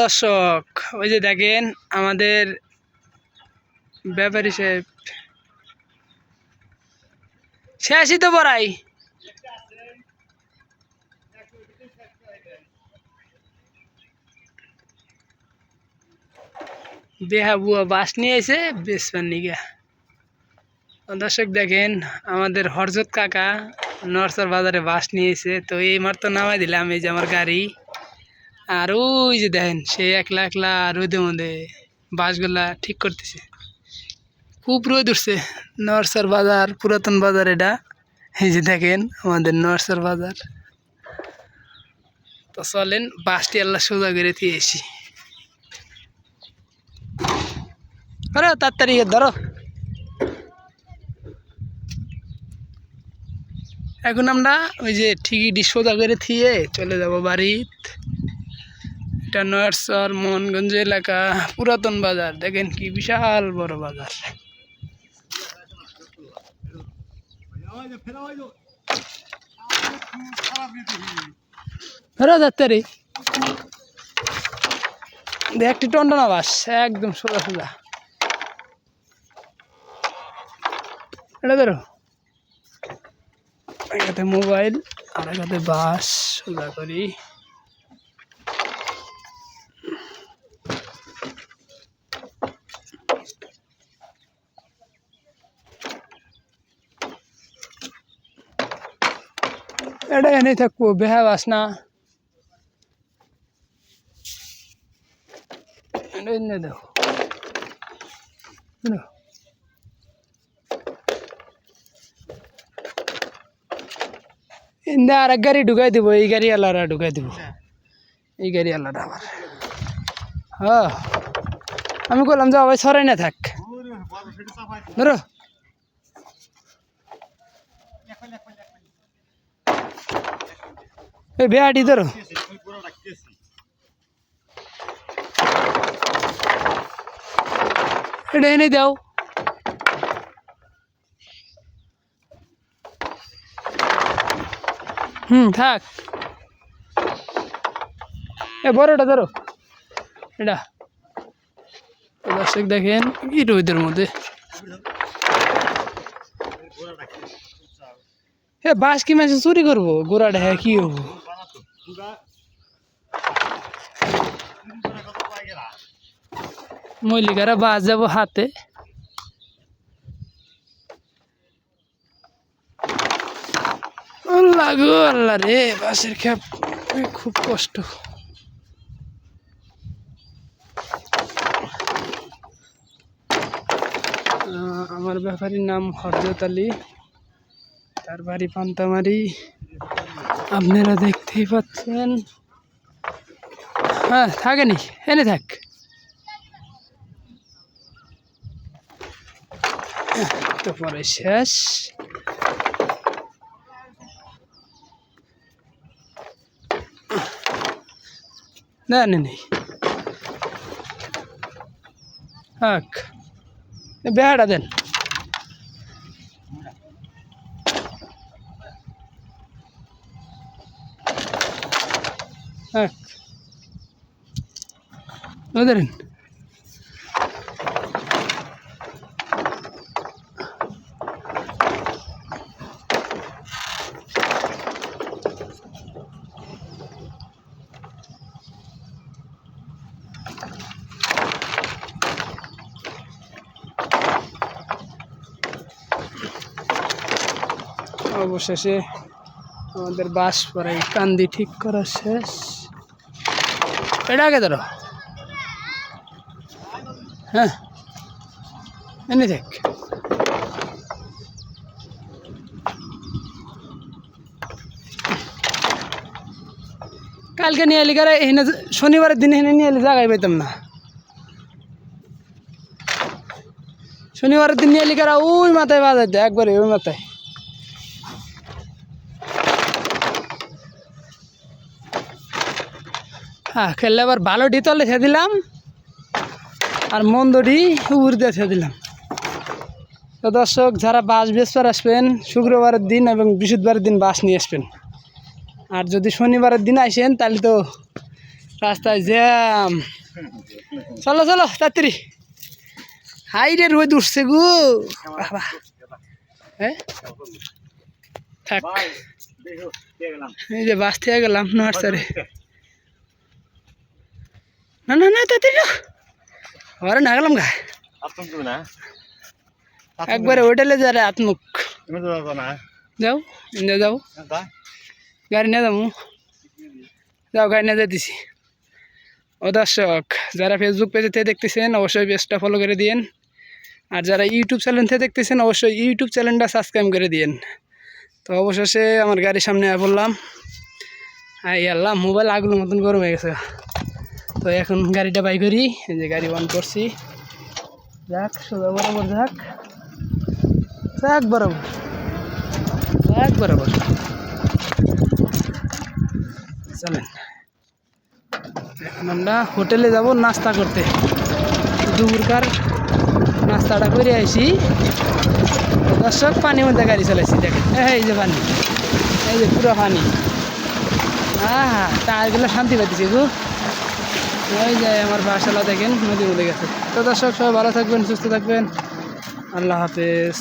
দর্শক, ওই যে দেখেন আমাদের ব্যাপারী সাহেব। শেষই তো বড়াই। বেহা বুয়া বাস নিয়ে এসে বেসবার নিগা। দর্শক দেখেন, আমাদের হরজত কাকা নরসার বাজারে বাস নিয়ে এসে তো এই মাত্র নামাই দিলাম, এই যে আমার গাড়ি। আর ওই যে দেখেন, সে একলা একলা রোদে মধ্যে বাসগুলা ঠিক করতেছে। খুব রোদ উঠছে। নরসার বাজার, পুরাতন বাজার এটা। এই যে দেখেন, আমাদের নরসার বাজার। তো চলেন, বাসটি আল্লাহ সোজা করে দিয়ে এসি আরে তাড়াতাড়ি ধরো। এখন আমরা ওই যে টিকিটি সোজা করে থিয়ে চলে যাব বাড়িত। এটা নয়ারসর মোহনগঞ্জ এলাকা পুরাতন বাজার। দেখেন কি বিশাল বড় বাজার। ফেরো যাচ্ছে রে। একটি টন্ডনা বাস একদম সোজা সোজা। এটা ধরো। এটাতে মোবাইল আর এটাতে বাস। সোজা করি। এটা এনে থাকব বেহা বাস না এটা এনে দাও দাও। ইন্দা আর এক গাড়ি ঢুকাই দিব এই গাড়ি আলারা ঢুকাই দিব এই গাড়ি আলারা আবার হ্যাঁ আমি বললাম যে ভাই সরাই না থাক ধরো এই বেয়াটি ধরো। এটা এনে দাও। হুম, থাক। এ বড়টা ধরো। এটা। দর্শক দেখেন, কি রোদের মধ্যে। এ বাস কি মাসে চুরি করব? গোড়াটা হ্যাঁ কি হব? মল্লিকারা বাস যাব হাতে। আল্লাহ গো, আল্লাহ রে, বাসের খ্যাপ। খুব কষ্ট। আমার ব্যাপারীর নাম হরজত আলী। তার বাড়ি পান্তামারি। আপনারা দেখতেই পাচ্ছেন। হ্যাঁ থাকেনি। এনে থাক। তো পরে শেষ। না নেই। হ্যাঁ বেহাটা দেন। হাক ধরেন অবশেষে আমাদের বাস পরে কান্দি ঠিক করা শেষ। এটা আগে ধরো। হ্যাঁ এনে দেখ। কালকে নিয়ে এলি কারে? এখানে শনিবারের দিন এখানে নিয়ে এলি জায়গায় পেতাম না। শনিবারের দিন নিয়ে এলি কারা? ওই মাথায় বাজাইতে, একবারে ওই মাথায়। হ্যাঁ খেললে আবার ভালো ডিতলে ছে দিলাম আর মন্দডি উপর দিয়ে ছে দিলাম। তো দর্শক যারা বাস বৃহস্পতি আসবেন শুক্রবারের দিন এবং বৃহস্পতিবারের দিন বাস নিয়ে আসবেন। আর যদি শনিবারের দিন আসেন তাহলে তো রাস্তায় জ্যাম। চলো চলো তাড়াতাড়ি। হাই রে রোদ উঠছে গো। বাবা। হ্যাঁ থাক। এই যে বাস থেকে গেলাম নার্সারি। না না না তাড়াতাড়ি যাও আরে না গেলাম গা। একবারে হোটেলে যা রে আত্মুখ যাও ইন্দা যাও গাড়ি নিয়ে যাব। যাও গাড়ি নিয়ে যেতেছি ও দর্শক যারা ফেসবুক পেজে থেকে দেখতেছেন অবশ্যই পেজটা ফলো করে দিন আর যারা ইউটিউব চ্যানেল থেকে দেখতেছেন অবশ্যই ইউটিউব চ্যানেলটা সাবস্ক্রাইব করে দিন তো অবশেষে আমার গাড়ির সামনে আই আল্লাহ মোবাইল আগুনের মতন গরম হয়ে গেছে। তো এখন গাড়িটা বাই করি যে গাড়ি অন করছি। যাক, সোজা বরাবর যাক। যাক বরাবর। যাক বরাবর। চলেন। এখন আমরা হোটেলে যাব নাস্তা করতে। দুপুরকার নাস্তাটা করে আইসি দর্শক, পানির মধ্যে গাড়ি চালাইছি, দেখেন। এই যে পানি। এই যে পুরো পানি। হ্যাঁ টায়ারগুলো শান্তি পাইতেছি গো। ওই যে আমার বাসালা দেখেন নদীর মধ্যে গেছে তো দর্শক, সবাই ভালো থাকবেন, সুস্থ থাকবেন। আল্লাহ হাফেজ।